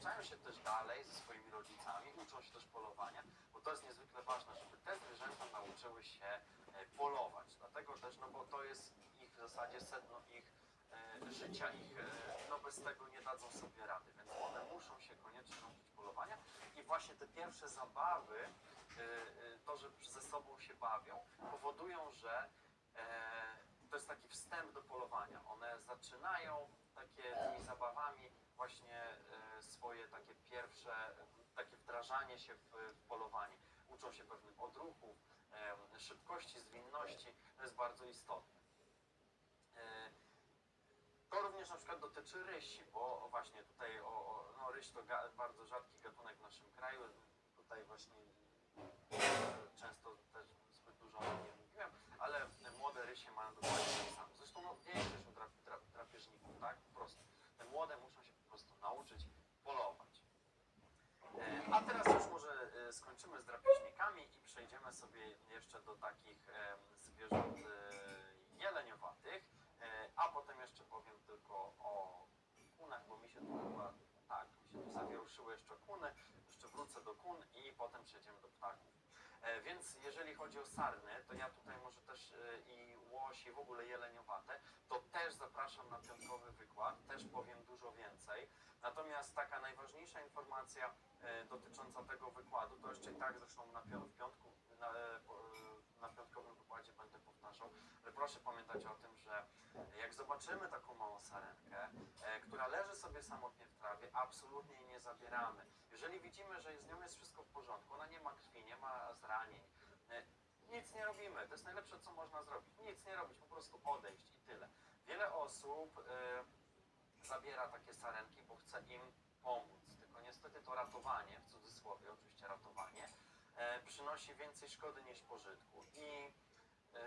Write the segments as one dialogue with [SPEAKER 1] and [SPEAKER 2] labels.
[SPEAKER 1] przekształcają się też dalej ze swoimi rodzicami, uczą się też polowania, bo to jest niezwykle ważne, żeby te zwierzęta nauczyły się e, polować. Dlatego też, no bo to jest ich w zasadzie sedno ich e, życia, ich, e, no bez tego nie dadzą sobie rady, więc one muszą się koniecznie nauczyć polowania. I właśnie te pierwsze zabawy, to, że ze sobą się bawią, powodują, że to jest taki wstęp do polowania. One zaczynają takie tymi zabawami właśnie e, swoje takie pierwsze, takie wdrażanie się w, polowanie. Uczą się pewnych odruchów, em, szybkości, zwinności. To jest bardzo istotne. E, To również na przykład dotyczy rysi, bo właśnie tutaj o, no, ryś to bardzo rzadki gatunek w naszym kraju. Tutaj właśnie e, często też zbyt dużo o nim nie mówiłem, ale rysie mają dokładnie tak samo. Zresztą no, większość u drap, drap, drapieżników, tak? Po prostu. Te młode muszą się po prostu nauczyć polować. E, A teraz już może e, skończymy z drapieżnikami i przejdziemy sobie jeszcze do takich em, zwierząt e, jeleniowatych, E, a potem jeszcze powiem tylko o kunach, bo mi się tu chyba, tak, mi się tu zawieruszyły jeszcze kuny, jeszcze wrócę do kun i potem przejdziemy do ptaków. E, Więc jeżeli chodzi o sarny, to ja tutaj może też e, i łosi, i w ogóle jeleniowate, to też zapraszam na piątkowy wykład, też powiem dużo więcej. Natomiast taka najważniejsza informacja e, dotycząca tego wykładu, to jeszcze i tak zresztą na piątku, na, na piątkowym wykładzie będę powtarzał, ale proszę pamiętać o tym, że jak zobaczymy taką małą sarenkę, która leży sobie samotnie w trawie, absolutnie jej nie zabieramy. Jeżeli widzimy, że z nią jest wszystko w porządku, ona nie ma krwi, nie ma zranień, e, nic nie robimy. To jest najlepsze, co można zrobić. Nic nie robić, po prostu odejść i tyle. Wiele osób e, zabiera takie sarenki, bo chce im pomóc. Tylko niestety to ratowanie, w cudzysłowie oczywiście ratowanie, e, przynosi więcej szkody niż pożytku. I e,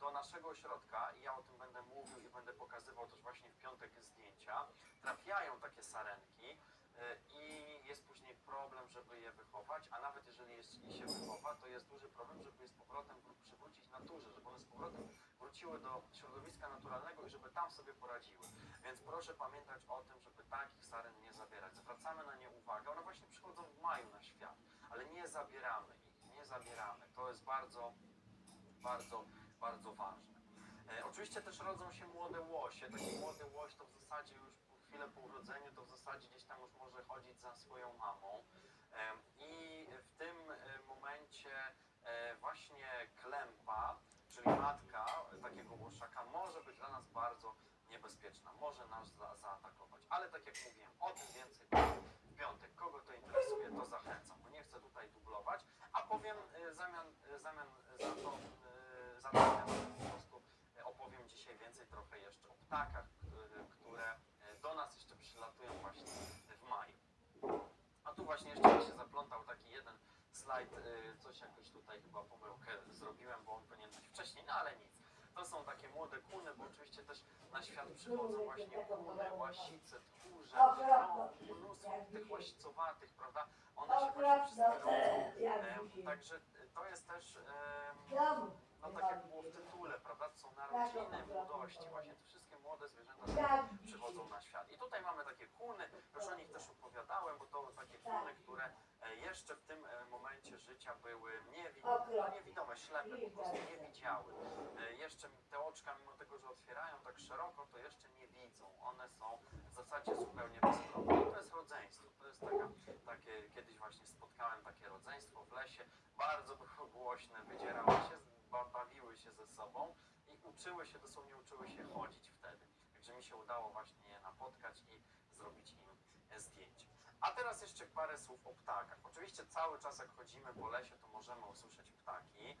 [SPEAKER 1] do naszego ośrodka, i ja o tym będę mówił i będę pokazywał też właśnie w piątek zdjęcia, trafiają takie sarenki i jest później problem, żeby je wychować, a nawet jeżeli jest, i się wychowa, to jest duży problem, żeby je z powrotem wró- przywrócić naturze, żeby one z powrotem wróciły do środowiska naturalnego i żeby tam sobie poradziły. Więc proszę pamiętać o tym, żeby takich saren nie zabierać. Zwracamy na nie uwagę. One właśnie przychodzą w maju na świat, ale nie zabieramy ich, nie zabieramy. To jest bardzo, bardzo, bardzo ważne. E, oczywiście też rodzą się młode łosie. Taki młody łoś to w zasadzie już chwilę po urodzeniu to w zasadzie gdzieś tam już może chodzić za swoją mamą. I w tym momencie e, właśnie klępa, czyli matka takiego łoszaka może być dla nas bardzo niebezpieczna, może nas za, zaatakować. Ale tak jak mówiłem, o tym więcej w piątek. Kogo to interesuje, to zachęcam, bo nie chcę tutaj dublować, a powiem e, zamian, e, zamian za to, za to po prostu opowiem dzisiaj więcej trochę jeszcze o ptakach, które, które e, do nas jeszcze przylatują właśnie w maju. A właśnie jeszcze mi się zaplątał taki jeden slajd, y, coś jakoś tutaj chyba pomyłkę zrobiłem, bo on powinien być wcześniej, no ale nic. To są takie młode kuny, bo oczywiście też na świat przychodzą właśnie kuny, łasice, tchórze, no, mnóstwo tych łasicowatych, prawda? One się właśnie wszystkie Także to jest też, no tak jak było w tytule, prawda? To są narodziny młodości, właśnie te wszystkie młode zwierzęta przychodzą na świat. I tutaj mamy takie kuny, już o nich też opowiadałem, bo to takie kuny, które e, jeszcze w tym e, momencie życia były niewidome, no niewidome, ślepe, po prostu nie widziały. E, Jeszcze te oczka, mimo tego, że otwierają tak szeroko, to jeszcze nie widzą. One są w zasadzie zupełnie bezkrowne. I to jest rodzeństwo. To jest taka, takie, kiedyś właśnie spotkałem takie rodzeństwo w lesie, bardzo było głośne, wydzierały się, ba- bawiły się ze sobą uczyły się, dosłownie uczyły się chodzić wtedy. Także mi się udało właśnie je napotkać i zrobić im e, zdjęcie. A teraz jeszcze parę słów o ptakach. Oczywiście cały czas jak chodzimy po lesie, to możemy usłyszeć ptaki.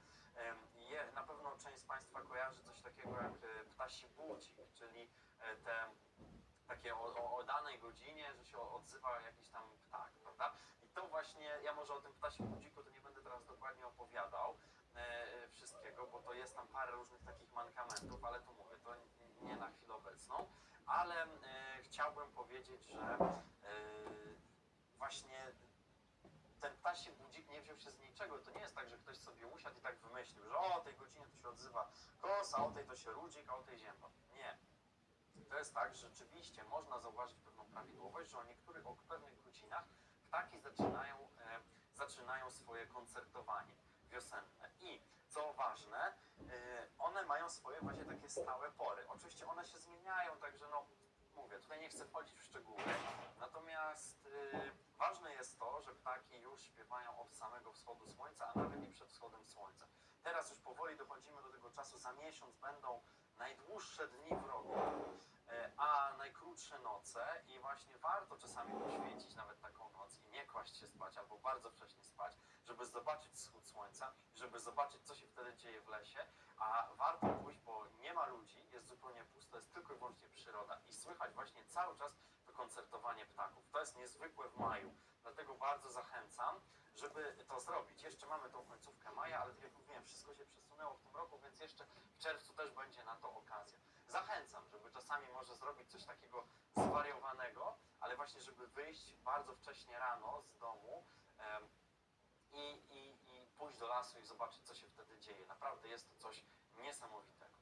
[SPEAKER 1] Je, na pewno część z Państwa kojarzy coś takiego jak e, ptasi budzik, czyli e, te takie o, o, o danej godzinie, że się odzywa jakiś tam ptak, prawda? I to właśnie, ja może o tym ptasim budziku to nie będę teraz dokładnie opowiadał e, wszystkiego, bo to jest tam parę różnych takich mankamentów, ale to mówię, to nie na chwilę obecną, ale e, chciałbym powiedzieć, że e, właśnie ten ptasi budzik nie wziął się z niczego. To nie jest tak, że ktoś sobie usiadł i tak wymyślił, że o tej godzinie to się odzywa kos, a o tej to się rudzik, a o tej zięba. Nie. to jest tak, że rzeczywiście można zauważyć pewną prawidłowość, że o niektórych, o pewnych godzinach ptaki zaczynają, e, zaczynają swoje koncertowanie wiosenne. I co ważne, e, one mają swoje właśnie takie stałe pory. Oczywiście one się zmieniają, także no mówię, tutaj nie chcę wchodzić w szczegóły, natomiast e, ważne jest to, że ptaki już śpiewają od samego wschodu słońca, a nawet i przed wschodem słońca. Teraz już powoli dochodzimy do tego czasu, za miesiąc będą najdłuższe dni w roku, a najkrótsze noce i właśnie warto czasami poświęcić nawet taką noc i nie kłaść się spać albo bardzo wcześnie spać, żeby zobaczyć wschód słońca, żeby zobaczyć co się wtedy dzieje w lesie, a warto pójść, bo nie ma ludzi, jest zupełnie pusto, jest tylko i wyłącznie przyroda i słychać właśnie cały czas to koncertowanie ptaków. To jest niezwykłe w maju, dlatego bardzo zachęcam, żeby to zrobić. Jeszcze mamy tą końcówkę maja, ale tak jak mówiłem, wszystko się przesunęło w tym roku, więc jeszcze w czerwcu też będzie na to okazja. Zachęcam, żeby czasami może zrobić coś takiego zwariowanego, ale właśnie, żeby wyjść bardzo wcześnie rano z domu i, i, i pójść do lasu i zobaczyć, co się wtedy dzieje. Naprawdę jest to coś niesamowitego.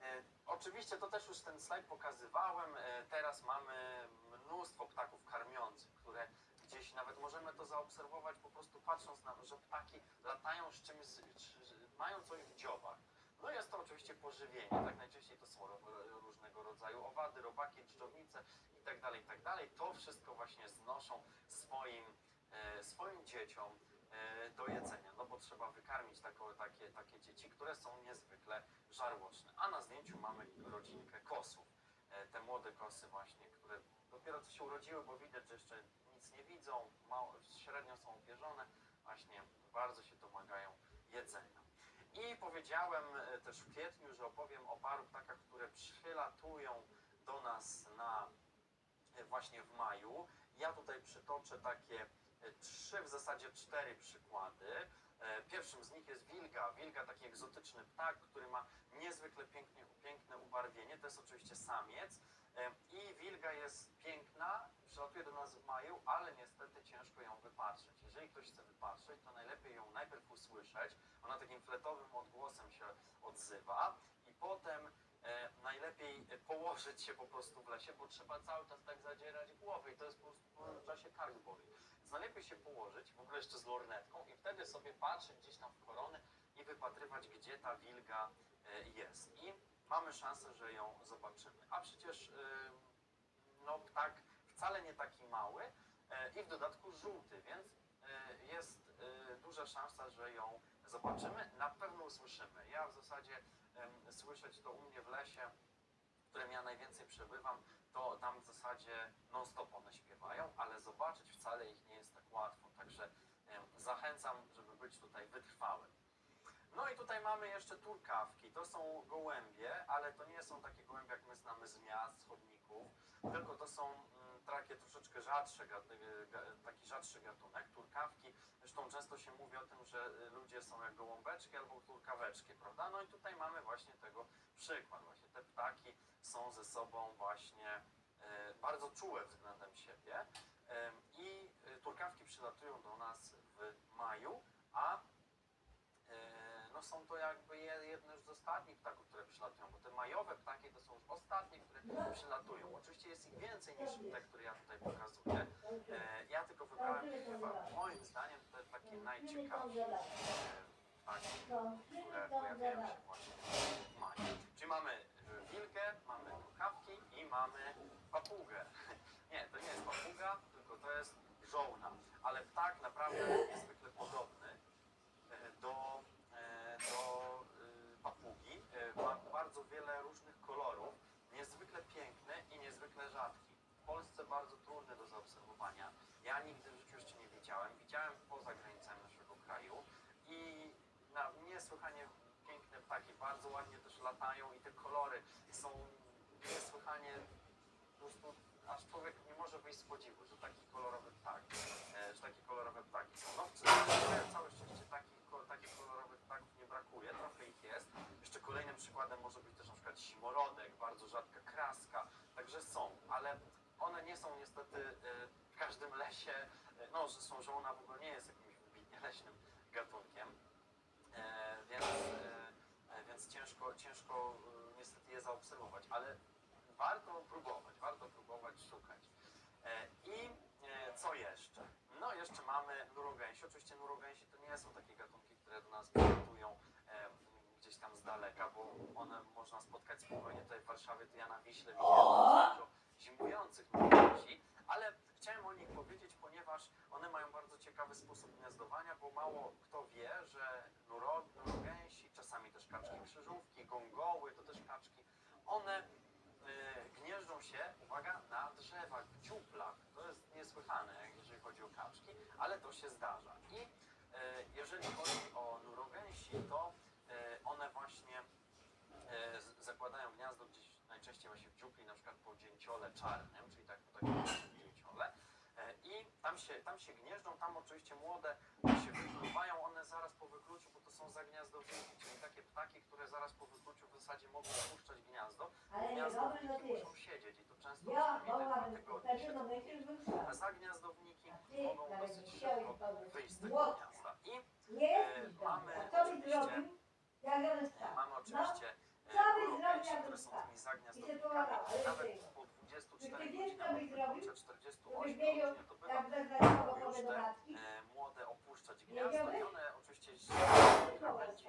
[SPEAKER 1] E, oczywiście to też już ten slajd pokazywałem. E, teraz mamy mnóstwo ptaków karmiących, które gdzieś nawet możemy to zaobserwować po prostu patrząc na to, że ptaki latają z czymś, mają coś w dziobach. No jest to oczywiście pożywienie, tak najczęściej to są różnego rodzaju owady, robaki, dżdżownice i tak dalej, i tak. To wszystko właśnie znoszą swoim, e, swoim dzieciom e, do jedzenia, no bo trzeba wykarmić takie, takie dzieci, które są niezwykle żarłoczne. A na zdjęciu mamy rodzinkę kosów. E, te młode kosy właśnie, które dopiero co się urodziły, bo widać, że jeszcze nic nie widzą, mało, średnio są opierzone, właśnie bardzo się domagają jedzenia. I powiedziałem e, też w kwietniu, że opowiem o paru ptakach, które przylatują do nas na e, właśnie w maju. Ja tutaj przytoczę takie e, trzy, w zasadzie cztery przykłady. Pierwszym z nich jest wilga. Wilga, taki egzotyczny ptak, który ma niezwykle pięknie, piękne ubarwienie. To jest oczywiście samiec. I wilga jest piękna, przylatuje do nas w maju, ale niestety ciężko ją wypatrzeć. Jeżeli ktoś chce wypatrzeć, to najlepiej ją najpierw usłyszeć. Ona takim fletowym odgłosem się odzywa i potem e, najlepiej położyć się po prostu w lesie, bo trzeba cały czas tak zadzierać głowę i to jest po prostu w czasie kark boli. Więc najlepiej się położyć, w ogóle jeszcze z lornetką i wtedy sobie patrzeć gdzieś tam w korony i wypatrywać, gdzie ta wilga e, jest. I mamy szansę, że ją zobaczymy. A przecież e, no, ptak wcale nie taki mały e, i w dodatku żółty, więc e, jest duża szansa, że ją zobaczymy. Na pewno usłyszymy. Ja w zasadzie słyszeć to u mnie w lesie, w którym ja najwięcej przebywam, to tam w zasadzie non-stop one śpiewają, ale zobaczyć wcale ich nie jest tak łatwo. Także zachęcam, żeby być tutaj wytrwałym. No i tutaj mamy jeszcze turkawki. To są ale to nie są takie gołębie, jak my znamy z miast, chodników, tylko to są mm, takie troszeczkę rzadsze, ga- taki rzadszy gatunek, turkawki. Zresztą często się mówi o tym, że y, ludzie są jak gołąbeczki albo turkaweczki, prawda? No i tutaj mamy właśnie tego przykład. Właśnie te ptaki są ze sobą właśnie e, bardzo czułe względem siebie i turkawki przylatują do nas w maju, a E, no są to jakby je- jedne już z ostatnich ptaków, które przylatują, bo te majowe ptaki to są już ostatnie, które przylatują. Oczywiście jest ich więcej niż te, które ja tutaj pokazuję. E, Ja tylko wybrałem chyba moim zdaniem te takie najciekawsze e, ptaki, które pojawiają się właśnie w maju. Czyli mamy e, wilkę, mamy kurkawki i mamy papugę. Nie, to nie jest papuga, tylko to jest żołna. Ale ptak naprawdę niezwykle podobny do, do e, papugi. E, bardzo wiele różnych kolorów, niezwykle piękny i niezwykle rzadki. W Polsce bardzo trudny do zaobserwowania. Ja nigdy w życiu jeszcze nie widziałem. Widziałem poza granicami naszego kraju i na niesłychanie piękne ptaki, bardzo ładnie też latają i te kolory są niesłychanie po prostu aż człowiek nie może wyjść z podziwu, że taki kolorowy ptak, e, że takie kolorowe ptaki są. No w Czechach całe szczęście takich, ko- takich kolorowych ptaków nie brakuje, trochę ich jest. Jeszcze kolejnym przykładem może być też na przykład simorodek, bardzo rzadka kraska, także są, ale one nie są niestety e, w każdym lesie, e, no zresztą żołna w ogóle nie jest jakimś wybitnie leśnym gatunkiem, e, więc, więc ciężko, ciężko niestety je zaobserwować, ale warto próbować, warto próbować szukać. I co jeszcze? No jeszcze mamy nurogęsi. Oczywiście nurogęsi to nie są takie gatunki, które do nas przylatują e, gdzieś tam z daleka, bo one można spotkać spokojnie tutaj w Warszawie. To ja na Wiśle widziałem dużo zimujących nurogęsi, ale chciałem o nich powiedzieć, ponieważ one mają bardzo ciekawy sposób gniazdowania, bo mało kto wie, że nuro, nurogęsi, czasami też kaczki krzyżówki, gongoły, to też kaczki, one e, gnieżdżą się, uwaga, na drzewach, w dziuplach. To jest niesłychane, jeżeli chodzi o kaczki, ale to się zdarza. I e, jeżeli chodzi o nurogęsi, to e, one właśnie e, z- zakładają gniazdo gdzieś najczęściej właśnie w dziupli, na przykład po dzięciole czarnym, czyli tak po takim dzięciole. E, I tam się, tam się gnieżdżą, tam oczywiście młode się wykluwają, one zaraz po wykluciu, bo to są zagniazdowniki, czyli takie ptaki, które zaraz po wykluciu w zasadzie mogą opuszczać gniazdo.
[SPEAKER 2] Ale nie
[SPEAKER 1] Gniazdo
[SPEAKER 2] dobry to ty
[SPEAKER 1] muszą siedzieć i to często
[SPEAKER 2] Ja
[SPEAKER 1] przynajmniej te dwa
[SPEAKER 2] mogłabym
[SPEAKER 1] tygodnie
[SPEAKER 2] wtedy
[SPEAKER 1] siedzą.
[SPEAKER 2] no myślisz, bym
[SPEAKER 1] A zagniazdowniki
[SPEAKER 2] Ty
[SPEAKER 1] mogą
[SPEAKER 2] nawet
[SPEAKER 1] dosyć
[SPEAKER 2] nie chciałeś
[SPEAKER 1] szybko
[SPEAKER 2] pomóc.
[SPEAKER 1] wyjść z tego
[SPEAKER 2] Młotka.
[SPEAKER 1] gniazda. I
[SPEAKER 2] Nie
[SPEAKER 1] E,
[SPEAKER 2] jest
[SPEAKER 1] mamy
[SPEAKER 2] dobry. A co byś
[SPEAKER 1] oczywiście-
[SPEAKER 2] zrobił? Jak on stał?
[SPEAKER 1] mamy oczywiście
[SPEAKER 2] No, co byś
[SPEAKER 1] e,
[SPEAKER 2] zrobił,
[SPEAKER 1] urogęsi,
[SPEAKER 2] jakby
[SPEAKER 1] które są
[SPEAKER 2] wstał?
[SPEAKER 1] tymi
[SPEAKER 2] I się
[SPEAKER 1] zagniazdownikami.
[SPEAKER 2] pomagał, ale
[SPEAKER 1] Nawet
[SPEAKER 2] ty-
[SPEAKER 1] po
[SPEAKER 2] Czy
[SPEAKER 1] 24
[SPEAKER 2] ty wiesz, co
[SPEAKER 1] godzinach,
[SPEAKER 2] byś zrobił?
[SPEAKER 1] czy 48
[SPEAKER 2] Żebyś wiedział,
[SPEAKER 1] godzin, to bywa,
[SPEAKER 2] Jak wezwać
[SPEAKER 1] mogą
[SPEAKER 2] samochody
[SPEAKER 1] już
[SPEAKER 2] do
[SPEAKER 1] te
[SPEAKER 2] matki?
[SPEAKER 1] e, młode opuszczać
[SPEAKER 2] Wiedziałeś?
[SPEAKER 1] gniazdo i one oczywiście z krawędzi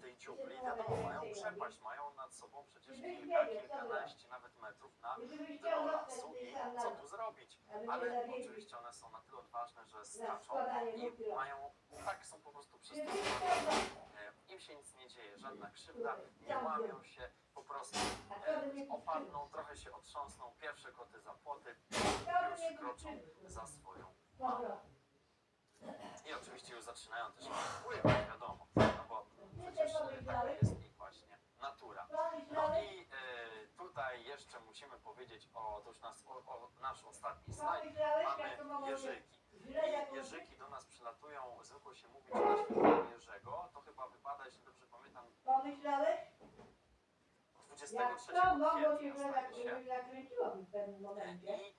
[SPEAKER 1] tej dziupli, wiadomo, mają przepaść, mają nad sobą przecież kilka, kilkanaście nawet metrów na
[SPEAKER 2] zostać
[SPEAKER 1] i co tu zrobić? Ale oczywiście one są na tyle odważne, że skaczą i mają, tak są po prostu przystosowane. E, Im się nic nie dzieje, żadna krzywda, nie łamią się, po prostu e, opadną, trochę się otrząsną, pierwsze koty za płoty już kroczą za swoją.
[SPEAKER 2] Dobra.
[SPEAKER 1] I oczywiście już zaczynają też pływać, wiadomo, no bo przecież e, taka jest ich właśnie natura. No i e, tutaj jeszcze musimy powiedzieć o, to już nas, o, o nasz ostatni slajd, mamy
[SPEAKER 2] mogło
[SPEAKER 1] jeżyki. I jeżyki do nas przylatują, zwykło się mówić świętego Jerzego, to chyba wypada, jeśli dobrze pamiętam,
[SPEAKER 2] Pomyślałeś?
[SPEAKER 1] 23
[SPEAKER 2] Jak to mogło się
[SPEAKER 1] kwietnia zdaje się.
[SPEAKER 2] zakręciło w pewnym momencie?
[SPEAKER 1] I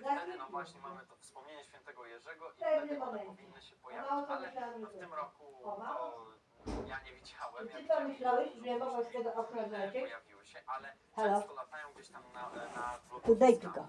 [SPEAKER 1] wtedy no właśnie mamy to wspomnienie świętego Jerzego i wtedy one powinny się pojawić, ale no,
[SPEAKER 2] że
[SPEAKER 1] w tym
[SPEAKER 2] to.
[SPEAKER 1] roku to ja nie widziałem. Ja
[SPEAKER 2] ty
[SPEAKER 1] widziałem,
[SPEAKER 2] pomyślałeś,
[SPEAKER 1] że
[SPEAKER 2] że mogłeś tego okna
[SPEAKER 1] e, pojawiły się, ale często latają gdzieś tam na, na
[SPEAKER 2] To daj tylko.